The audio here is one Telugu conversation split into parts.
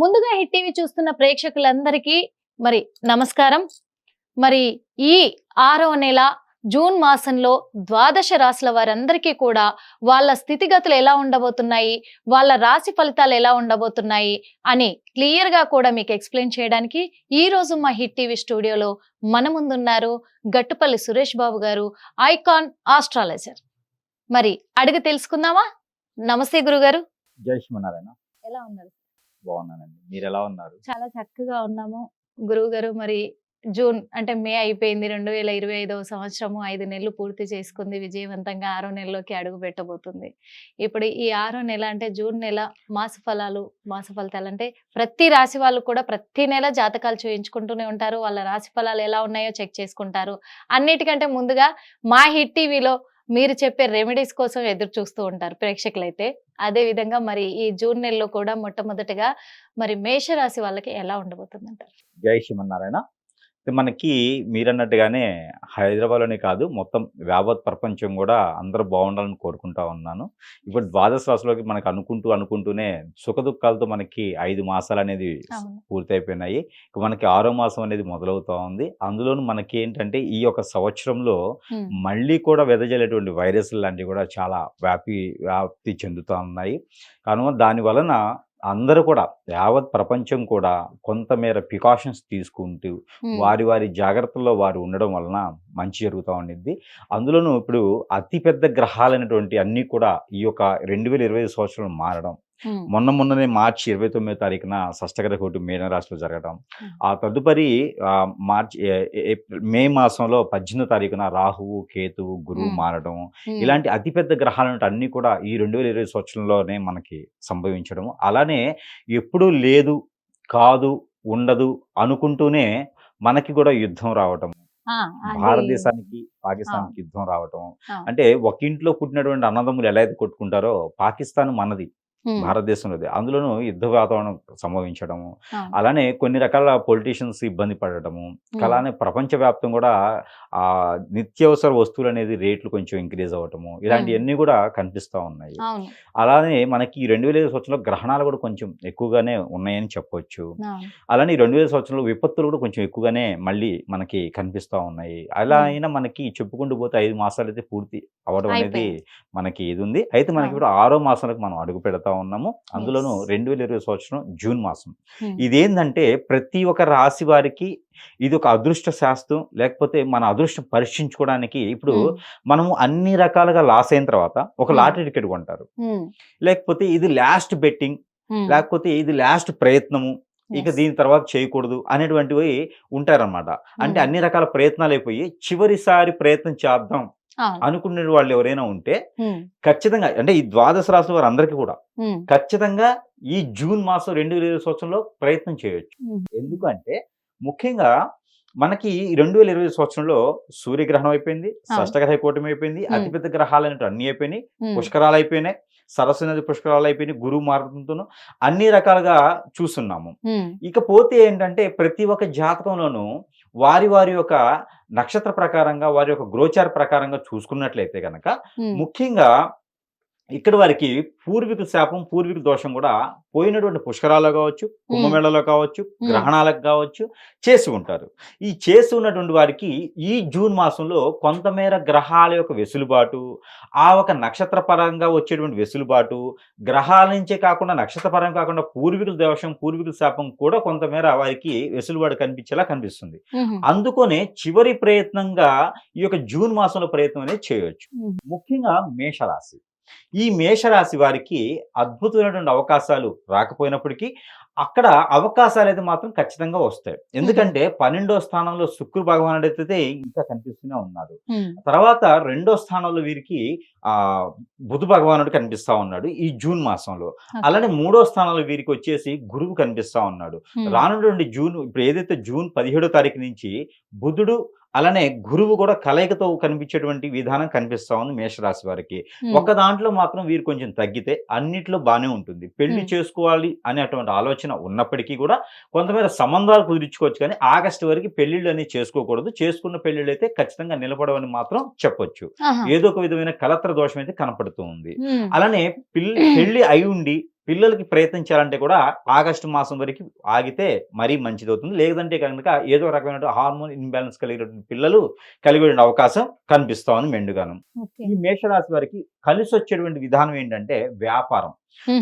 ముందుగా హిట్ టీవీ చూస్తున్న ప్రేక్షకులందరికీ మరి నమస్కారం. మరి ఈ ఆరవ నెల జూన్ మాసంలో ద్వాదశ రాశుల వారందరికీ కూడా వాళ్ళ స్థితిగతులు ఎలా ఉండబోతున్నాయి వాళ్ళ రాశి ఫలితాలు ఎలా ఉండబోతున్నాయి అని క్లియర్గా కూడా మీకు ఎక్స్ప్లెయిన్ చేయడానికి ఈ రోజు మా హిట్ టీవీ స్టూడియోలో మన ముందున్నారు గట్టుపల్లి సురేష్ బాబు గారు ఐకాన్ ఆస్ట్రాలజర్. మరి అడిగి తెలుసుకుందామా? నమస్తే గురుగారు. జై శ్రీమన్నారాయణ. ఎలా ఉన్నారు? బాగున్నానండి. మీరు ఎలా ఉన్నారు? చాలా చక్కగా ఉన్నాము. గురువు గారు మరి జూన్ అంటే మే అయిపోయింది రెండు వేల ఇరవై ఐదవ సంవత్సరము. ఐదు నెలలు పూర్తి చేసుకుంది. విజయవంతంగా ఆరో నెలలోకి అడుగు పెట్టబోతుంది. ఇప్పుడు ఈ ఆరో నెల అంటే జూన్ నెల మాస ఫలాలు మాస ఫలితాలు అంటే ప్రతి రాశి వాళ్ళు కూడా ప్రతి నెల జాతకాలు చూయించుకుంటూనే ఉంటారు. వాళ్ళ రాశి ఫలాలు ఎలా ఉన్నాయో చెక్ చేసుకుంటారు. అన్నిటికంటే ముందుగా మా హిట్ టీవీలో మీరు చెప్పే రెమెడీస్ కోసం ఎదురు చూస్తూ ఉంటారు ప్రేక్షకులైతే. అదే విధంగా మరి ఈ జూన్ నెలలో కూడా మొట్టమొదటిగా మరి మేషరాశి వాళ్ళకి ఎలా ఉండబోతుంది అంటారు జై శ్రీమన్నారాయణ. మనకి మీరన్నట్టుగానే హైదరాబాద్లోనే కాదు మొత్తం యావత్ ప్రపంచం కూడా అందరూ బాగుండాలని కోరుకుంటా ఉన్నాను. ఇప్పుడు ద్వాదశ రాశిలోకి మనకు అనుకుంటూ అనుకుంటూనే సుఖ దుఃఖాలతో మనకి ఐదు మాసాలు అనేది పూర్తయిపోయినాయి. ఇక మనకి ఆరో మాసం అనేది మొదలవుతా ఉంది. అందులోనూ మనకి ఏంటంటే ఈ యొక్క సంవత్సరంలో మళ్ళీ కూడా వెదజల్లేటువంటి వైరస్లు లాంటివి కూడా చాలా వ్యాపి వ్యాప్తి చెందుతూ ఉన్నాయి. కనుక దాని వలన అందరూ కూడా యావత్ ప్రపంచం కూడా కొంతమేర ప్రికాషన్స్ తీసుకుంటూ వారి వారి జాగ్రత్తల్లో వారు ఉండడం వలన మంచి జరుగుతూ ఉండిద్ది. అందులోనూ ఇప్పుడు అతిపెద్ద గ్రహాలైనటువంటి అన్నీ కూడా ఈ యొక్క రెండు వేల ఇరవై సంవత్సరం మారడం మొన్న మొన్ననే మార్చి ఇరవై తొమ్మిదో తారీఖున షష్టగ్రహ కూటమి మీనరాశిలో జరగడం Hmm. ఆ తదుపరి మార్చి మే మాసంలో పద్దెనిమిదో తారీఖున రాహువు కేతువు గురువు. మారడం. ఇలాంటి అతిపెద్ద గ్రహాలు అన్నీ కూడా ఈ రెండు వేల ఇరవై సంవత్సరంలోనే మనకి సంభవించడం. అలానే ఎప్పుడూ లేదు కాదు ఉండదు అనుకుంటూనే మనకి కూడా యుద్ధం రావటం. భారతదేశానికి పాకిస్తాన్కి యుద్ధం రావటం. అంటే ఒక ఇంట్లో పుట్టినటువంటి అన్నదమ్ములు ఎలా అయితే కొట్టుకుంటారో పాకిస్తాన్ మనది. ఉమ్, భారతదేశంలోది. అందులోనూ యుద్ధ వాతావరణం సంభవించడము అలానే కొన్ని రకాల పొలిటీషియన్స్ ఇబ్బంది పడటము అలానే ప్రపంచవ్యాప్తం కూడా ఆ నిత్యావసర వస్తువులు అనేది రేట్లు కొంచెం ఇంక్రీజ్ అవ్వటము ఇలాంటివన్నీ కూడా కనిపిస్తూ ఉన్నాయి. అలానే మనకి ఈ రెండు వేల సంవత్సరంలో గ్రహణాలు కూడా కొంచెం ఎక్కువగానే ఉన్నాయని చెప్పొచ్చు. అవును. అలానే ఈ రెండు వేల సంవత్సరంలో విపత్తులు కూడా కొంచెం ఎక్కువగానే మళ్ళీ మనకి కనిపిస్తూ ఉన్నాయి. అలా. అయినా మనకి చెప్పుకుంటూ పోతే ఐదు మాసాలు అయితే పూర్తి అవ్వడం అనేది. మనకి ఇది ఉంది. అయితే మనకి. ఇప్పుడు ఆరో మాసాలకు మనం అడుగు పెడతా ఉన్నాము. అందులోనూ. రెండు వేల ఇరవై సంవత్సరం జూన్ మాసం. ఇదేంటంటే ప్రతి ఒక్క రాశి వారికి ఇది ఒక అదృష్ట శాస్త్రం లేకపోతే మన అదృష్టం పరీక్షించుకోవడానికి ఇప్పుడు మనము అన్ని రకాలుగా లాస్ అయిన తర్వాత ఒక. లాటరీ టికెట్ కొంటారు. లేకపోతే ఇది లాస్ట్ బెట్టింగ్ లేకపోతే ఇది లాస్ట్ ప్రయత్నము ఇక. దీని తర్వాత చేయకూడదు అనేటువంటివి ఉంటారన్నమాట. అంటే అన్ని రకాల ప్రయత్నాలు అయిపోయి చివరిసారి ప్రయత్నం చేద్దాం అనుకునే వాళ్ళు ఎవరైనా ఉంటే ఖచ్చితంగా అంటే ఈ ద్వాదశ రాశి వారు అందరికీ కూడా ఖచ్చితంగా ఈ జూన్ మాసం రెండు వేల ఇరవై సంవత్సరంలో ప్రయత్నం చేయొచ్చు. ఎందుకంటే ముఖ్యంగా మనకి రెండు వేల ఇరవై సంవత్సరంలో సూర్యగ్రహణం అయిపోయింది షష్టగ్రహ కూటమి అయిపోయింది. అతిపెద్ద గ్రహాలు అనేవి అన్ని అయిపోయినాయి పుష్కరాలు అయిపోయినాయి సరస్సు నది పుష్కరాలు అయిపోయినాయి గురువు మారడంతోనూ అన్ని రకాలుగా చూస్తున్నాము. ఇకపోతే ఏంటంటే ప్రతి ఒక్క జాతకంలోనూ వారి వారి యొక్క నక్షత్ర ప్రకారంగా వారి యొక్క గ్రోచార ప్రకారంగా చూసుకున్నట్లయితే కనుక ముఖ్యంగా ఇక్కడ వారికి పూర్వీకుల శాపం పూర్వీకుల దోషం కూడా పోయినటువంటి పుష్కరాలు కావచ్చు కుంభమేళలో కావచ్చు గ్రహణాలకు కావచ్చు చేసి ఉంటారు. ఈ చేసి ఉన్నటువంటి వారికి ఈ జూన్ మాసంలో కొంతమేర గ్రహాల యొక్క వెసులుబాటు ఆ ఒక నక్షత్ర పరంగా వచ్చేటువంటి వెసులుబాటు గ్రహాల నుంచే కాకుండా నక్షత్ర పరంగా కాకుండా పూర్వీకుల దోషం పూర్వీకుల శాపం కూడా కొంతమేర వారికి వెసులుబాటు కనిపించేలా కనిపిస్తుంది. అందుకనే చివరి ప్రయత్నంగా ఈ యొక్క జూన్ మాసంలో ప్రయత్నం అనేది చేయొచ్చు. ఉమ్, ముఖ్యంగా మేషరాశి. ఈ మేషరాశి వారికి అద్భుతమైనటువంటి అవకాశాలు రాకపోయినప్పటికీ అక్కడ అవకాశాలు అయితే మాత్రం ఖచ్చితంగా వస్తాయి. ఎందుకంటే పన్నెండో స్థానంలో శుక్ర భగవానుడు అయితే ఇంకా కనిపిస్తూనే ఉన్నారు ఉమ్, తర్వాత రెండో స్థానంలో వీరికి ఆ బుధ భగవానుడు కనిపిస్తా ఉన్నాడు ఈ జూన్ మాసంలో. అలానే మూడో స్థానంలో వీరికి వచ్చేసి గురువు కనిపిస్తా ఉన్నాడు. రానున్నటువంటి జూన్ ఇప్పుడు ఏదైతే జూన్ పదిహేడో తారీఖు నుంచి బుధుడు అలానే గురువు కూడా కలయికతో కనిపించేటువంటి విధానం కనిపిస్తా ఉంది మేషరాశి వారికి. ఒక దాంట్లో మాత్రం వీరు కొంచెం తగ్గితే అన్నిట్లో బాగానే ఉంటుంది. పెళ్ళి. చేసుకోవాలి అనేటువంటి ఆలోచన ఉన్నప్పటికీ కూడా కొంతమేర సంబంధాలు కుదిరించుకోవచ్చు కానీ ఆగస్టు వరకు పెళ్ళిళ్ళు అనేది చేసుకోకూడదు. చేసుకున్న పెళ్ళిళ్ళు అయితే ఖచ్చితంగా నిలబడవని మాత్రం చెప్పొచ్చు. ఏదో ఒక విధమైన కలత్ర దోషం అయితే కనపడుతూ ఉంది. అలానే పెళ్ళి అయి ఉండి పిల్లలకి ప్రయత్నించాలంటే కూడా ఆగస్టు మాసం వరకు ఆగితే మరీ మంచిది అవుతుంది లేదంటే కనుక ఏదో రకమైన హార్మోన్ ఇన్బ్యాలెన్స్ కలిగినటువంటి పిల్లలు కలిగి ఉండే అవకాశం కనిపిస్తా ఉంది మెండుగాను ఈ మేషరాశి వారికి కలిసి వచ్చేటువంటి విధానం ఏంటంటే వ్యాపారం.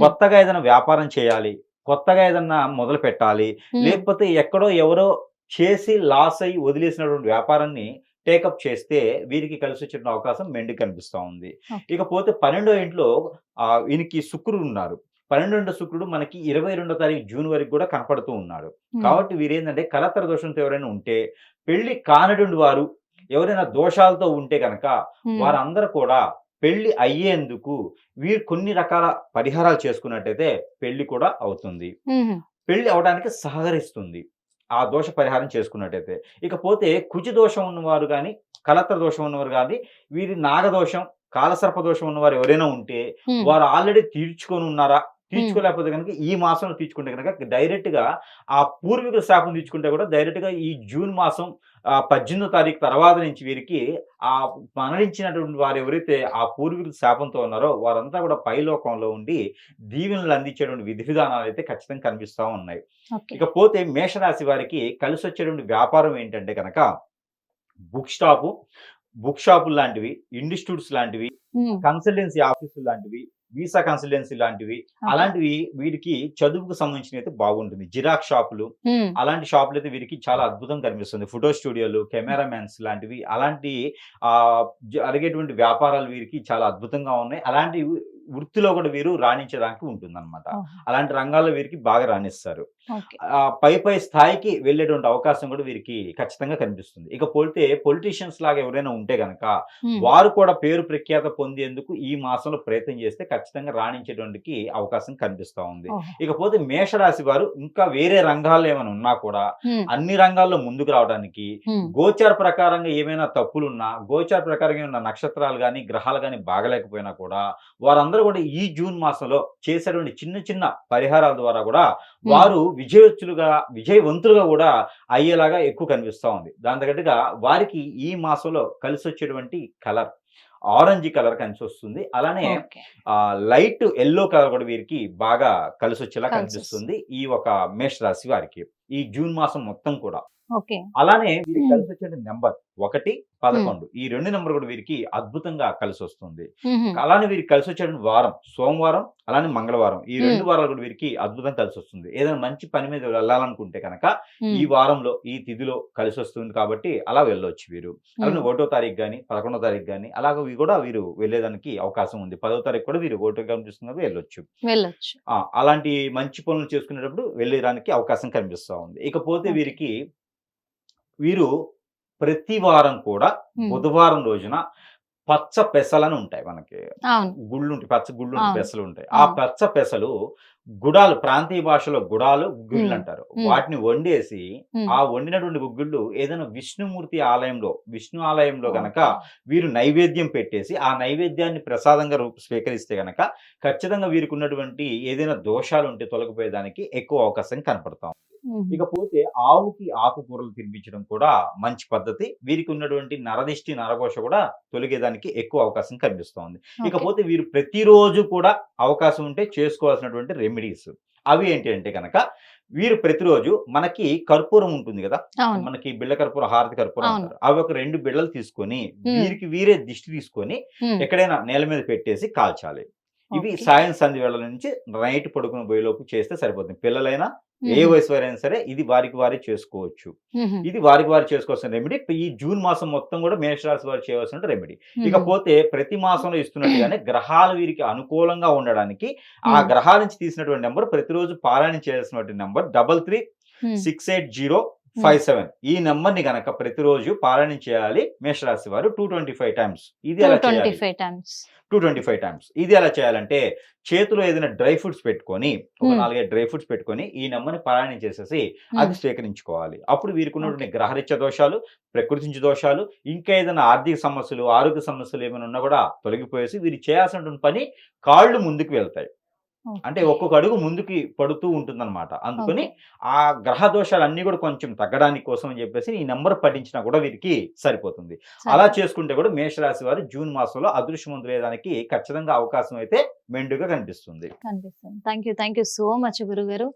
కొత్తగా ఏదైనా వ్యాపారం చేయాలి కొత్తగా ఏదన్నా మొదలు పెట్టాలి. లేకపోతే ఎక్కడో ఎవరో చేసి లాస్ అయ్యి వదిలేసినటువంటి వ్యాపారాన్ని టేకప్ చేస్తే వీరికి కలిసి వచ్చే అవకాశం మెండు కనిపిస్తా ఉంది. ఇకపోతే పన్నెండో ఇంట్లో ఆ ఈయనకి శుక్రుడు ఉన్నారు పన్నెండో శుక్రుడు మనకి ఇరవై రెండో తారీఖు జూన్ వరకు కూడా కనపడుతూ ఉన్నాడు. కాబట్టి వీరేంటంటే కలతర దోషంతో ఎవరైనా ఉంటే పెళ్ళి కానటువంటి వారు ఎవరైనా దోషాలతో ఉంటే కనుక. వారందరూ కూడా పెళ్ళి అయ్యేందుకు వీరు కొన్ని రకాల పరిహారాలు చేసుకున్నట్టయితే పెళ్ళి కూడా అవుతుంది. పెళ్ళి అవడానికి సహకరిస్తుంది ఆ దోష పరిహారం చేసుకున్నట్టయితే ఇకపోతే కుజి దోషం ఉన్నవారు కానీ కలత్ర దోషం ఉన్నవారు కానీ వీరి నాగదోషం కాలసర్ప దోషం ఉన్నవారు ఎవరైనా ఉంటే. వారు ఆల్రెడీ తీర్చుకొని ఉన్నారా తీర్చుకోలేకపోతే కనుక ఈ మాసంలో తీర్చుకుంటే కనుక డైరెక్ట్గా ఆ పూర్వీకుల శాపం తీర్చుకుంటే కూడా డైరెక్ట్గా ఈ జూన్ మాసం పద్దెనిమిదో తారీఖు తర్వాత నుంచి వీరికి ఆ మరణించినటువంటి వారు ఎవరైతే ఆ పూర్వీకుల శాపంతో ఉన్నారో వారంతా కూడా పైలోకంలో ఉండి దీవెనలు అందించేటువంటి విధి విధానాలు అయితే ఖచ్చితంగా కనిపిస్తా ఉన్నాయి. ఇకపోతే మేషరాశి వారికి కలిసి వచ్చేటువంటి వ్యాపారం ఏంటంటే కనుక బుక్ స్టాపు బుక్ షాపులు లాంటివి ఇన్స్టిట్యూట్స్ లాంటివి. కన్సల్టెన్సీ ఆఫీసులు లాంటివి వీసా కన్సల్టెన్సీ లాంటివి అలాంటివి వీరికి చదువుకు సంబంధించిన అయితే బాగుంటుంది. జిరాక్స్ షాపులు. అలాంటి షాపులు అయితే వీరికి చాలా అద్భుతం కనిపిస్తుంది. ఫోటో స్టూడియోలు కెమెరామెన్స్ లాంటివి అలాంటి ఆ జరిగేటువంటి వ్యాపారాలు వీరికి చాలా అద్భుతంగా ఉన్నాయి. అలాంటి వృత్తిలో కూడా వీరు రాణించడానికి ఉంటుందన్నమాట. ఓహో. అలాంటి రంగాల్లో వీరికి బాగా రాణిస్తారు. పై పై స్థాయికి వెళ్ళేటువంటి అవకాశం కూడా వీరికి ఖచ్చితంగా కనిపిస్తుంది ఇక పోతే పొలిటీషియన్స్ లాగా ఎవరైనా ఉంటే గనక. వారు కూడా పేరు ప్రఖ్యాత పొందేందుకు ఈ మాసంలో ప్రయత్నం చేస్తే ఖచ్చితంగా రాణించేటువంటి అవకాశం కనిపిస్తా ఉంది. ఇకపోతే మేషరాశి వారు ఇంకా వేరే రంగాల్లో ఏమైనా ఉన్నా కూడా. అన్ని రంగాల్లో ముందుకు రావడానికి. గోచార ప్రకారంగా ఏమైనా తప్పులున్నా గోచార ప్రకారంగా ఉన్న నక్షత్రాలు కానీ గ్రహాలు కానీ బాగలేకపోయినా కూడా వారందరూ కూడా ఈ జూన్ మాసంలో చేసేటువంటి చిన్న చిన్న పరిహారాల ద్వారా కూడా వారు విజయోత్తులుగా విజయవంతులుగా కూడా అయ్యేలాగా ఎక్కువ కనిపిస్తా ఉంది. దాని తగ్గట్టుగా వారికి ఈ మాసంలో కలిసి వచ్చేటువంటి కలర్ ఆరెంజ్ కలర్ కలిసి వస్తుంది అలానే లైట్ ఎల్లో కలర్ కూడా వీరికి బాగా కలిసి వచ్చేలా కనిపిస్తుంది. ఈ ఒక మేష రాశి వారికి. ఈ జూన్ మాసం మొత్తం కూడా. అలానే వీరికి. కలిసి వచ్చే నెంబర్ ఒకటి పదకొండు. ఈ రెండు నెంబర్ కూడా వీరికి అద్భుతంగా కలిసి వస్తుంది. అలానే వీరికి కలిసి వచ్చేటువంటి వారం సోమవారం అలానే మంగళవారం. ఈ రెండు. వారాలు కూడా వీరికి అద్భుతం కలిసి వస్తుంది ఏదైనా మంచి పని మీద వెళ్ళాలనుకుంటే కనుక. ఈ వారంలో ఈ తిథిలో కలిసి వస్తుంది కాబట్టి అలా వెళ్ళొచ్చు వీరు. అలానే. ఒకటో తారీఖు కానీ పదకొండో తారీఖు కానీ అలాగ ఇవి కూడా వీరు వెళ్ళేదానికి అవకాశం ఉంది. పదో తారీఖు కూడా వీరు ఓటు కనిపిస్తున్నప్పుడు వెళ్ళొచ్చు. వెళ్ళొచ్చు. ఆ, అలాంటి మంచి పనులు చేసుకునేటప్పుడు వెళ్ళేదానికి అవకాశం కనిపిస్తూ ఉంది ఇకపోతే. వీరికి వీరు ప్రతి వారం కూడా. బుధవారం రోజున పచ్చ పెసలని ఉంటాయి మనకి గుళ్ళు ఉంటాయి పచ్చ గుళ్ళు. పెసలు ఉంటాయి ఆ. పచ్చ పెసలు గుడాలు ప్రాంతీయ భాషలో గుడాలు గుళ్ళు మ్మ్. అంటారు. వాటిని వండేసి. ఆ వండినటువంటి గుగ్గుళ్ళు ఏదైనా విష్ణుమూర్తి ఆలయంలో విష్ణు ఆలయంలో గనక. వీరు నైవేద్యం పెట్టేసి ఆ నైవేద్యాన్ని ప్రసాదంగా రూప స్వీకరిస్తే గనక ఖచ్చితంగా వీరికి ఉన్నటువంటి ఏదైనా దోషాలు ఉంటే తొలగిపోయేదానికి ఎక్కువ అవకాశం కనపడతాం. ఇకపోతే ఆవుకి ఆకుకూరలు తినిపించడం కూడా మంచి పద్ధతి వీరికి ఉన్నటువంటి నరదిష్టి నరఘోష కూడా తొలగేదానికి ఎక్కువ అవకాశం కనిపిస్తోంది. ఇకపోతే వీరు ప్రతిరోజు కూడా అవకాశం ఉంటే చేసుకోవాల్సినటువంటి రెమెడీస్ అవి ఏంటి అంటే కనుక వీరు ప్రతిరోజు మనకి కర్పూరం ఉంటుంది కదా మనకి బిళ్ళ కర్పూరం హారతి కర్పూరం. అంటారు అవి ఒక రెండు బిళ్ళలు తీసుకొని. వీరికి వీరే దిష్టి తీసుకొని. ఎక్కడైనా నేల మీద పెట్టేసి కాల్చాలి ఇవి. సాయం సంధి వేళ నుంచి నైట్ పడుకుని పోయేలోపు చేస్తే సరిపోతుంది పిల్లలైనా ఏ. వయసు వారైనా సరే ఇది వారికి వారే చేసుకోవచ్చు. ఇది వారికి వారు చేసుకోవాల్సిన రెమెడీ ఈ జూన్ మాసం మొత్తం కూడా మేషరాశి వారు చేయవలసిన రెమెడీ. ఇకపోతే ప్రతి మాసంలో ఇస్తున్నట్టుగానే గ్రహాలు వీరికి అనుకూలంగా ఉండడానికి ఆ. గ్రహాల నుంచి తీసినటువంటి నెంబర్ ప్రతిరోజు పారాయణ చేయాల్సినటువంటి number double three. Six eight zero five seven. ఈ నెంబర్ని గనక ప్రతిరోజు పారాయణ చేయాలి మేషరాశి వారు టూ ట్వంటీ ఫైవ్ టైమ్స్. ఇది ఎలా 225 చేయాలి? Times. Two twenty five times. ఇది ఎలా చేయాలంటే చేతిలో ఏదైనా డ్రై ఫ్రూట్స్ పెట్టుకొని ఒక Hmm. నాలుగైదు డ్రై ఫ్రూట్స్ పెట్టుకొని ఈ నెంబర్ని పారాయణ చేసేసి అది స్వీకరించుకోవాలి. అప్పుడు వీరికి ఉన్నటువంటి గ్రహరీత్య దోషాలు ప్రకృతించి దోషాలు ఇంకా ఏదైనా ఆర్థిక సమస్యలు ఆరోగ్య సమస్యలు ఏమైనా ఉన్నా కూడా తొలగిపోయేసి వీరు చేయాల్సినటువంటి పని కాళ్ళు ముందుకు వెళ్తాయి. అంటే ఒక్కొక్క అడుగు ముందుకి పడుతూ ఉంటుందన్నమాట. అందుకని ఆ గ్రహ దోషాలు అన్ని కూడా కొంచెం తగ్గడానికి కోసం అని చెప్పేసి ఈ నెంబర్ పఠించినా కూడా వీరికి సరిపోతుంది. అలా చేసుకుంటే కూడా మేషరాశి వారు జూన్ మాసంలో అదృశ్యవంతులేదానికి ఖచ్చితంగా అవకాశం అయితే మెండుగా కనిపిస్తుంది. కనిపిస్తుంది. Thank you thank you so much గురుగారు.